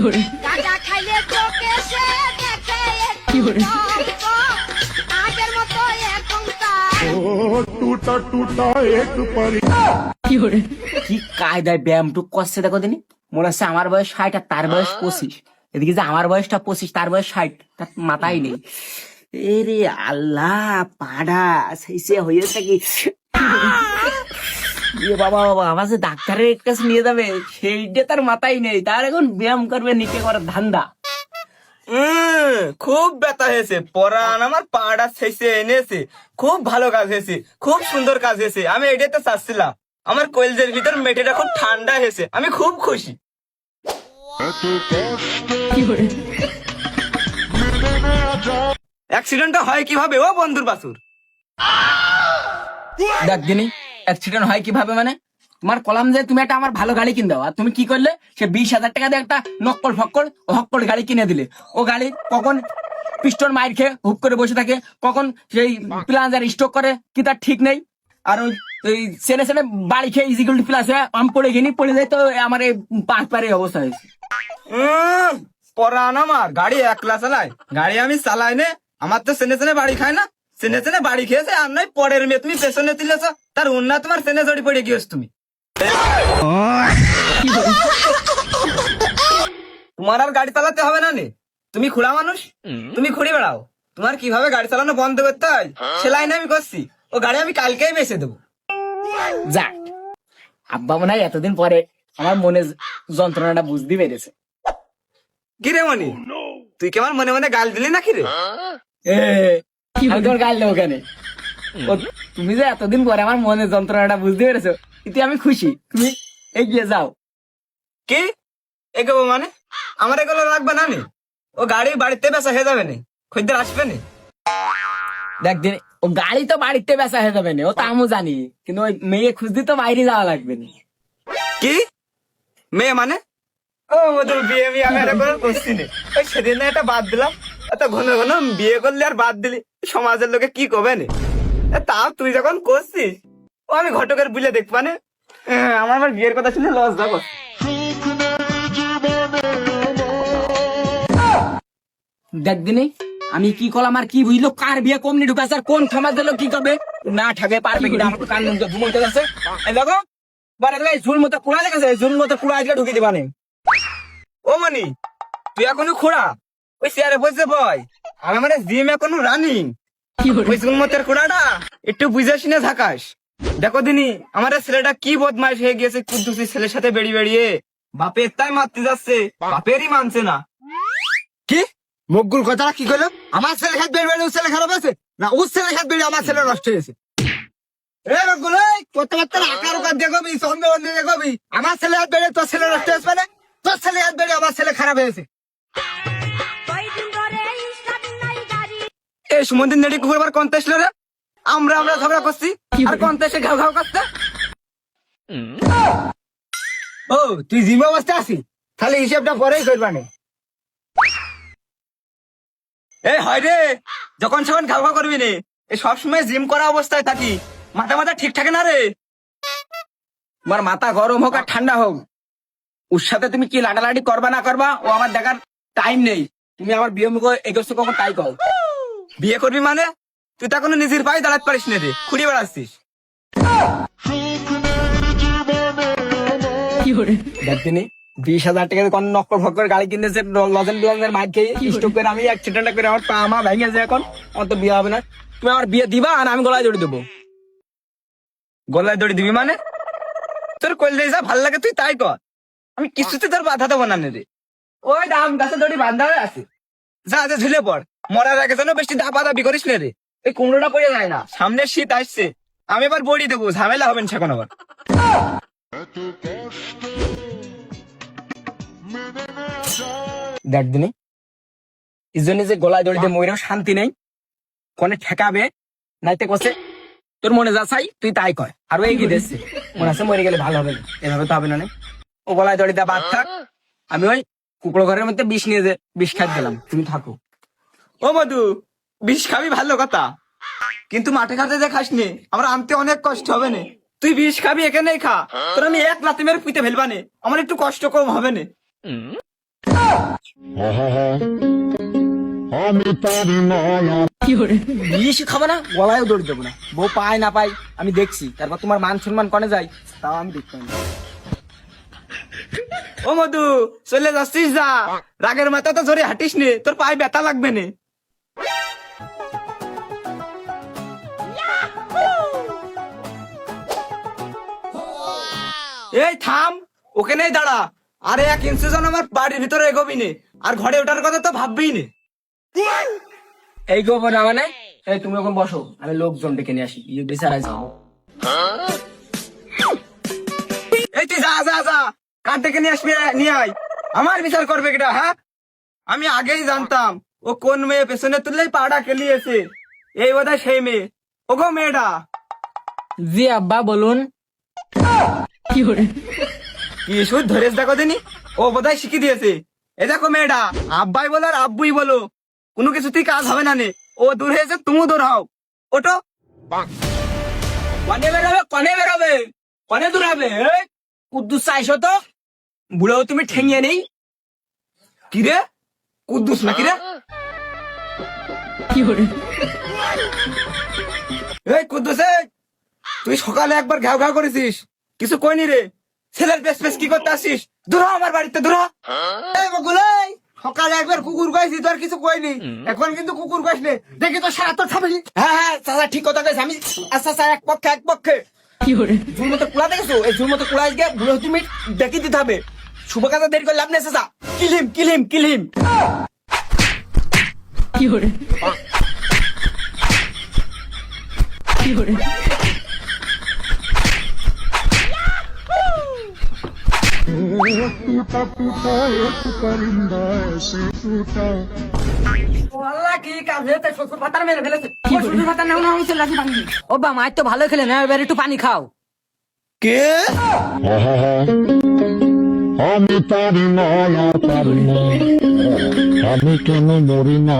গাঁজা করছে দেখো তিনি মনে হচ্ছে আমার বয়স ষাট আর তার বয়স পঁচিশ। এদিকে যে আমার বয়সটা পঁচিশ তার বয়স ষাট তার মাথায় নেই। এরে আল্লাহ পাড়া সেই হয়েছে কি? এ বাবা বাবা আমার যে ডাক্তারের কাছে নিয়ে যাবে সেইটা তার মাথায় নেই। তার এখন ব্যায়াম করবে নিচে করার ধান্দা। খুব ব্যথা হয়েছে। পরান আমার পাড়া শেষে এনেছে। খুব ভালো কাজ হয়েছে। খুব সুন্দর কাজ হয়েছে। আমি এটাতে চাচ্ছিলাম। আমার কলজের ভিতর মেটেটা খুব ঠান্ডা হয়েছে। আমি খুব খুশি। অ্যাক্সিডেন্টটা হয় কীভাবে? ও বন্ধুর বাসুর। দেখ দিনি অ্যাক্সিডেন্ট হয় কীভাবে মানে? তোমার কলাম যে তুমি একটা আমার ভালো গাড়ি কিনে দাও, আর তুমি কি করলে? সে বিশ হাজার টাকা দিয়ে একটা নক্কল ফক্কল হক্কল গাড়ি কিনে দিলে। ও গাড়ি কখন পিস্টন মাইর খেয়ে হুক করে বসে থাকে, কখন সেই প্লাঞ্জার স্টক করে, কি তার ঠিক নেই? আর ওই সেনে সেনে বাড়ি খেয়ে ইজিকুল প্লাস আমি পড়ে গিনি, পড়ে যাই তো আমার এই পাঁচ পারে অবস্থা হয়েছে। পরান আমার, গাড়ি একলা চালায়। গাড়ি আমি চালাই নে, আমার তো সেনে সেনে বাড়ি খায় না। সেনে সেনে বাড়ি খেয়েছে আর নয় পরের মেয়ে। তুমি পেছনে তুলেছ তার অন্য তোমার সেনে জড়ি পড়ে গিয়েছ তুমি। তোমার আর গাড়ি চালাতে হবে না নে? তুমি খুড়া মানুষ তুমি খুঁড়ি বেড়াও। তোমার কীভাবে গাড়ি চালানো বন্ধ করতে হয় সেলাই না আমি করছি ও গাড়ি আমি কালকেই বেচে দেবো। যাক আব্বা মনে হয় এতদিন পরে আমার মনে যন্ত্রণাটা বুঝতে পেরেছে। কি রে মনি তুই কেমন মনে মনে গাল দিলি নাকি রে? তোর তুমি যে এতদিন পরে আমার মনের যন্ত্রণাটা বুঝতে পেরেছ এতে আমি খুশি। তুমি এগিয়ে যাও। কি? এগোবো মানে? আমার এগুলো লাগবে না নি? ও গাড়ি বাড়িতে বেচা হয়ে যাবে নি? খদ্দের আসবে নি? দেখ দিন ও গাড়ি তো বাড়িতে বেচা হয়ে যাবে না ও তো আমিও জানি কিন্তু ওই মেয়ে খুঁজতে তো বাইরে যাওয়া লাগবে না। কি? মেয়ে মানে? ও মধুর বিয়ে আমি আমি আর কোনো করছি নে। ওই সেদিন না এটা বাদ দিলাম। এত ঘন ঘন বিয়ে করলে আর বাদ দিলি সমাজের লোকে কি কবে নে? তাও তুই যখন করছিস ও আমি ঘটকের বুলে দেখবা নে? হ্যাঁ, আমার বিয়ের কথা শুনে লস যাব দেখ দিনে আমি কি করলাম আর কি বুঝলো? কার বিয়ে কমনি ঢুকাছে আর কোন সমাজ দিল কি করবে? না ঠাকে পারবে কিনা? আমার তো কান মুখ ঘুমোতে যাচ্ছে এই দেখো বারে এই ঝুল মতো কুড়া দেখেছে ঝুল মতো কুড়া আজকে ঢুকে দিবানে ও মনি তুই এখনও খোড়া? ওই চেয়ারে বসে বয়। আমি মানে জিম এখনও রানিং ওই সুনমতের খোড়াটা একটু বুঝে শুনে থাকাস। দেখো দিনি আমার ছেলেটা কি বদমাইশ হয়ে গিয়েছে কুদ্দুসি ছেলের সাথে বেরিয়ে বেরিয়ে বাপের তাই মারতে যাচ্ছে বাপেরই মানছে না। কি? মকগুল কথাটা কি করল আমার ছেলে খাত বেড়ে বেড়ে ছেলে খারাপ আছে না ওর ছেলে খাত বেড়ে আমার ছেলে নষ্ট হয়েছে? এ মকগুল এই কথাবার্তা আকার উকার দেখবি সন্দেহ বন্ধে দেখবি আমার ছেলে হাত বেড়ে তোর ছেলে নষ্ট হয়েছে মানে? তোর ছেলে হাত বেড়ে আমার ছেলে খারাপ হয়েছে। এই সুমন্দির নেড়ি কুকুর আবার কন্তে আসলো রে? আমরা আমরা ঝগড়া করছি। আর কন্তে এসে ঘাউ ঘাউ করতে ও তুই জিম অবস্থা আছিস? তাহলে হিসেবটা পরেই করবানে এই হয় রে। যখন সখন ঘাউ ঘাউ করবি নে। এই সবসময় জিম করা অবস্থায় থাকি। মাথা মাথা ঠিক থাকে না রে। তোমার মাথা গরম হোক আর ঠান্ডা হোক। ওর সাথে তুমি কি লাটালাটি করবা না করবা ও আমার দেখার টাইম নেই। তুমি আমার বিয়ে মুখ এগোচ্ছ কখন তাই কও। বিয়ে করবি মানে? তুই তো এখনও নিজের পায়ে দাঁড়াতে পারিস না রে। খুঁড়ি বেড়াচ্ছিস। দেখছিনি বিশ হাজার টাকা কোন নক্কর ফক্কর গাড়ি কিনেছে লজেন মাইক খেয়ে স্টক করে আমি অ্যাক্সিডেন্ট করে আমার পা এখন। আমার তো বিয়ে হবে না। তুমি আমার বিয়ে দিবা আর আমি গলায় জড়ি দেবো। গলায় দড়ি দিবি মানে? তোর কইলে যা ভালো লাগে তুই তাই কর। আমি কিছুতে তোর বাধা দেবো না রে। ওই দাম গাছে দড়ি বান্ধা আছে। যা যা, ঝুলে পড়। মরার আগে যেন বেশি দাপা দাবি করিস না রে। এই কুমড়োটা পড়ে যায় না। সামনে শীত আসছে। আমি এবার বড়ি দেবো। ঝামেলা হবেন সেখন আবার। দেখ দিনি, এই জন্য যে গলায় দড়ি দিয়ে ময়ূরেও শান্তি নেই। কোনে ঠেকাবে, নাইতে কষে তোর মনে যা চাই, তুই তাই কয় আর এগিয়ে দিচ্ছে মনে আছে মরে গেলে ভালো হবে এভাবে তো হবে না। ও গলায় দড়ি দেওয়া বাদ থাক। আমি ওই কুকুর ঘরের মধ্যে বিষ নিয়ে যে বিষ খাই দিলাম। তুমি থাকো। ও মধু বিষ খাবি ভালো কথা। কিন্তু মাঠে ঘাটে যে খাস নি আমার আনতে অনেক কষ্ট হবে না। তুই বিষ খাবি এখানেই খা। তোর আমি এক লাতি মেরে পুঁতে ফেলবা নে। আমার একটু কষ্ট কম হবে না। আমি বিষ খাব না গলায়ও দৌড় দেবো না। বউ পায় না পাই আমি দেখছি। তারপর তোমার মান সম্মান কনে যায় তাও আমি দেখতে পাই না। ও মধু চলে যাচ্ছিস যা। রাগের মাথা তো জোরে হাঁটিস নে তোর পায়ে ব্যথা লাগবে নে। এই থাম ওখানেই দাঁড়া। আরে এক ইঞ্চি আমার বাড়ির ভিতরে এগোবি নে আর ঘরে ওঠার কথা তো ভাববি নে। এই গোবর না মানে? এই তুমি এখন বসো আমি লোকজন ডেকে নিয়ে আসি ইয়ে বেচারাই যাব এই তুই যা যা যা। কার থেকে নিয়ে আসবি নিয়ে আয়। আমার বিচার করবে কিটা হ্যাঁ? আমি আগেই জানতাম ও কোন মেয়ে পেছনে তুললেই পাড়া খেলিয়েছে। এই বোধহয় সেই মেয়ে। ও গো মেয়েটা জি আব্বা বলুন। কি সুদ ধরেছ দেখো দিনি ও বোধহয় শিখিয়ে দিয়েছে। এ দেখো মেয়েটা আব্বাই বলো আর আব্বুই বলো। কোনো কিছুতেই কাজ হবে না নে। ও দূর হয়েছে তুমিও দূর হও। ওটো কনে বেরোবে কনে বেরোবে কনে দূর হবে এই, কুদ্দুস চাইছো তো? বুড়ো তুমি ঠেঙিয়ে নেই? কি রে কুদ্দুস নাকি রে? এই কুদ্দুস তুই সকালে একবার ঘাও ঘাও করেছিস। কিছু কইনি রে? ছেলের বেশ বেশ কি করতে আসিস? দূর আমার বাড়িতে দূর এই বকুল সকালে একবার কুকুর কইছি তোর কিছু কইনি। এখন কিন্তু কুকুর কইস নে। দেখি তো সারা তো ছাবি হ্যাঁ হ্যাঁ চাচা ঠিক কথা কইছে। আমি আচ্ছা আচ্ছা এক পক্ষে এক পক্ষে। কি ঝুল মতো কুড়া দেখেছ? এই ঝুল মতো কুড়া গিয়ে বুড়ো তুমি দেখি দিতে হবে। শুভ কাজে দেরি করে লাভ নেই চাচা কিলিম কিলিম কিলিম टूटा टूटा एक परिंदा ऐसे टूटा আল্লাহ কি কাজ হয়েছে শ্বশুর ভাতার মেরে ফেলেছে ও শ্বশুর ভাতার নেও না আমি চলে আসি পানি ও বা মায়ের তো ভালো খেলে না এবার একটু পানি খাও কে আমি পারি না পারি না। আমি কেন মরি না?